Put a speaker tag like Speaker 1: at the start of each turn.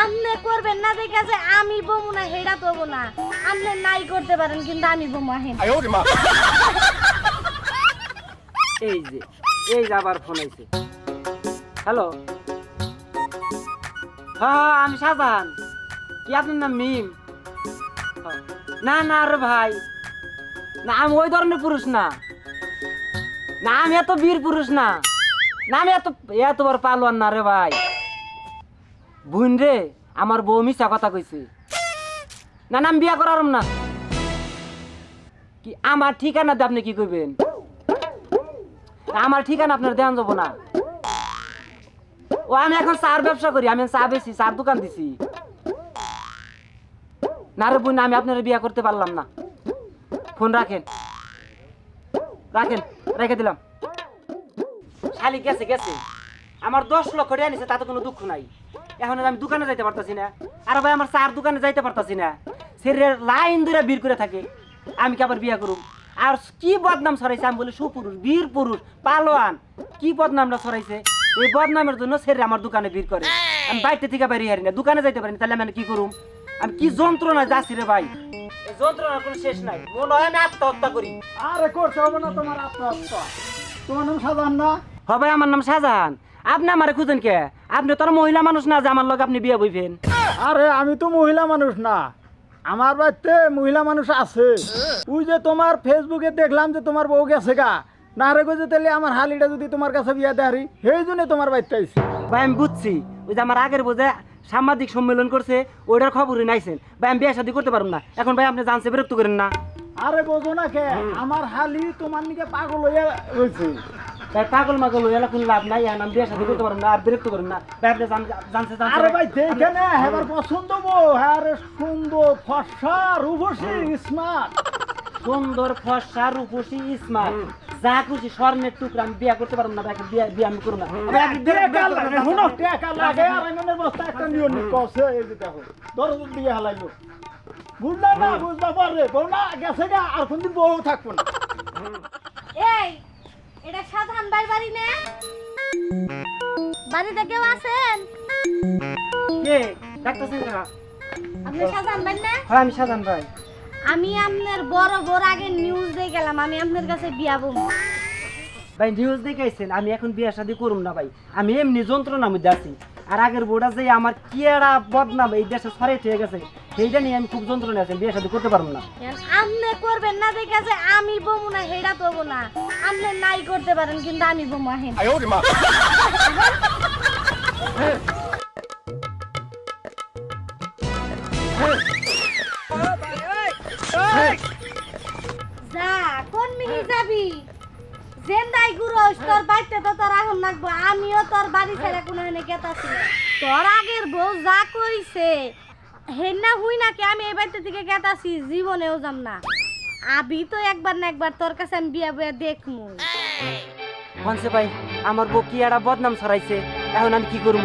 Speaker 1: আমনে করবেন না দেখে যে আমি বমু না হেডা তো না। আমনে নাই করতে পারেন কিন্তু আমি বমু আহেন।
Speaker 2: এই যে এই যে আবার ফোন আইছে। হ্যালো হ্যাঁ আমি শাহজাহান কি আপনার নাম মিম? হ্যাঁ। না না রে ভাই। না আমি ওই ধরনের পুরুষ না। না আমি এত বীর পুরুষ না। না আমি এত এত বড় পালোয়ান না রে ভাই। বুন রে, আমার বউ মিশা কথা কইছে। না না বিয়া করারম না। কি, আমার ঠিকানা দিয়ে আপনি কি কইবেন? আমার ঠিকানা আপনার দেন যাব না। ও, আমি এখন চার ব্যবসা করি, আমি চা বেশি চার দোকান দিছি। না রে বোন, আমি আপনার বিয়া করতে পারলাম না। ফোন রাখেন। রাখেন, রেখে দিলাম। শালি গেছে গেছে। আমার দশ লক্ষ টাকা নিছে, তাতে কোনো দুঃখ নাই। এখন আমি দোকানে যাইতে পারতাছি না। আর ভাই আমার চার দোকানে যাইতে পারতাছি না। শরীরের লাইন ধরে বীর করে থাকে। আমি কি আবার বিয়া করুম? আর কি বদনাম ছড়াইছে? আমি বলি সুপুরুষ বীর পুরুষ পালোয়ান। কি বদনামটা ছড়াইছে? এই বদনামের জন্য শরীর আমার দোকানে বীর করে। আমি বাইরে থেকে বাইরে হারি না। দোকানে যাইতে পারি না। তাহলে আমি কি করুম? আমি কি যন্ত্রণা যাচ্ছি রে ভাই? যন্ত্রণার কোনো শেষ নাই। মনে হয় আমি আত্মহত্যা করি।
Speaker 3: আরে করতে হবে না তোমার আত্মহত্যা। তোমার নাম না?
Speaker 2: হবে আমার নাম শাহজাহান। আপনি আমারে খুঁজেন কে? আপনি তোর মহিলা মানুষ না যে আমার লগে আপনি বিয়ে বইবেন
Speaker 3: আরে আমি তো মহিলা মানুষ না। আমার বাড়িতে মহিলা মানুষ আছে। ওই যে তোমার ফেসবুকে দেখলাম যে তোমার বউ গেছে গা। না রে গো যে তাহলে আমার হালিটা যদি তোমার কাছে বিয়া দেহারি সেই জন্য তোমার বাড়িতে আইছি।
Speaker 2: ভাই আমি বুঝছি। ওই যে আমার আগের বোঝে সাংবাদিক সম্মেলন করছে ওইটার খবরই নাইছেন। ভাই আমি বিয়ে শাদী করতে পারব না। এখন ভাই আপনি জানছে বিরক্ত করেন না।
Speaker 3: আরে বোঝো না কে আমার হালি তোমার নিকে পাগল হইয়া রয়েছে।
Speaker 2: ভাই পাগল মাগল এলা কোনো লাভ নাই এখন আমি বিয়ে শাদী করতে পারব না আর বিরক্ত করেন না। ভাই আপনি জান- জানছে জানছে
Speaker 3: আরে ভাই দেখে না এবার পছন্দ বউ হ্যাঁ সুন্দর ফর্সা রূপসী স্মার্ট।
Speaker 2: সুন্দর ফর্সা রূপসী স্মার্ট। যা খুশি স্বর্ণের টুকরা আমি বিয়ে করতে পারব না ভাই বিয়ে বিয়ে আমি করব না।
Speaker 3: শুনো টেকা লাগে আর এমনের বস্তা একটা নিও নি এই যে দেখো দরজ দিয়ে হালাইলো। বুঝলা না বউ গেছে গা আর কোনদিন বউ থাকব না।
Speaker 1: এই ভাই বাড়ি না। বাড়িতে কেউ আছেন?
Speaker 2: কে?
Speaker 1: আপনি সাধারণ ভাই না।
Speaker 2: হ্যাঁ আমি সাজান ভাই।
Speaker 1: আমি আপনার বড় বড় আগে নিউজ দিয়ে গেলাম আমি আপনার কাছে বিয়া বমু
Speaker 2: ভাই নিউজ দেখাইছেন আমি এখন বিয়ে শাদী করুম না ভাই। আমি এমনি যন্ত্রণার মধ্যে আছি। আর আগের বোর্ডা যে আমার কি একটা বদনাম এই দেশে থেকে গেছে। সেইটা নিয়ে আমি খুব যন্ত্রণা আছি বিয়ে শাদী করতে পারব না।
Speaker 1: আমনে করবেন না দেখে যে আমি বমু না হেডা তো না। আমনে নাই করতে পারেন কিন্তু আমি বমু আহেন। যা কোন মিহি যাবি? জেন্দাই গুরস তোর বাড়িতে তো তোর আগুন লাগবো আমিও তোর বাড়ি ছেড়ে কোনো হেনে গেতাছি। তোর আগের বউ যা কইছে হেন্না হুই না কে আমি এই বাড়িতে থেকে গেতাছি জীবনেও যাম না। আবি তো একবার না একবার তোর কাছে আমি বিয়া বিয়া দেখমু।
Speaker 2: কনসে ভাই, আমার বউ কি একটা বদনাম ছড়াইছে, এখন আমি কি করব